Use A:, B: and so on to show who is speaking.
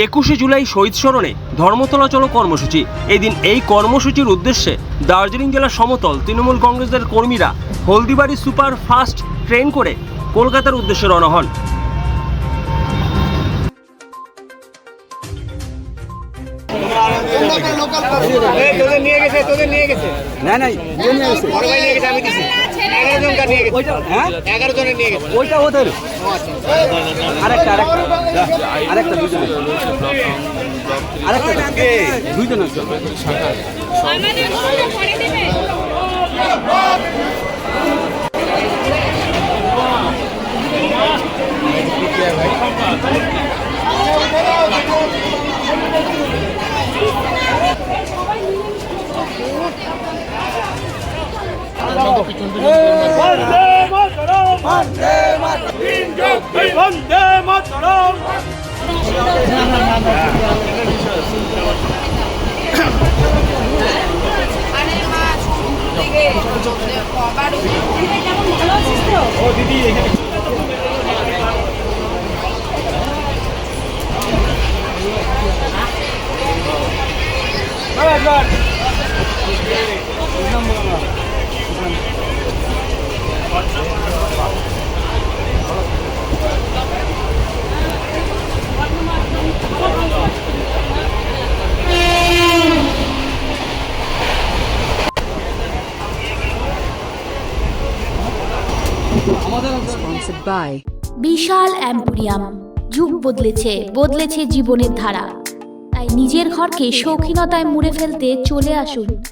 A: একুশে জুলাই শহীদ স্মরণে ধর্মতলা চলো কর্মসূচি। এদিন এই কর্মসূচির উদ্দেশ্যে দার্জিলিং জেলার সমতল তৃণমূল কংগ্রেসের কর্মীরা হলদিবাড়ি সুপার ফাস্ট ট্রেন করে কলকাতার উদ্দেশ্যে রওনা হন।
B: নিয়ে গেছে তোদের নিয়ে গেছে।
C: না নিয়ে এসে
B: বড় ভাই নিয়ে গেছে আমি দিছি। এগারো জন কার নিয়ে গেছে।
C: ওইটা হ্যাঁ?
B: এগারো জনের নিয়ে গেছে।
C: ওইটা ওদের। আরেকটা আরেকটা। আরেকটা দুজনে আরেকটা।
D: আমাদের মধ্যে করে দেবে
E: sponsored by
F: বিশাল অ্যাম্পোরিয়াম। যুগ বদলেছে বদলেছে জীবনের ধারা। তাই নিজের ঘরকে শৌখিনতায় মুড়ে ফেলতে চলে আসুন।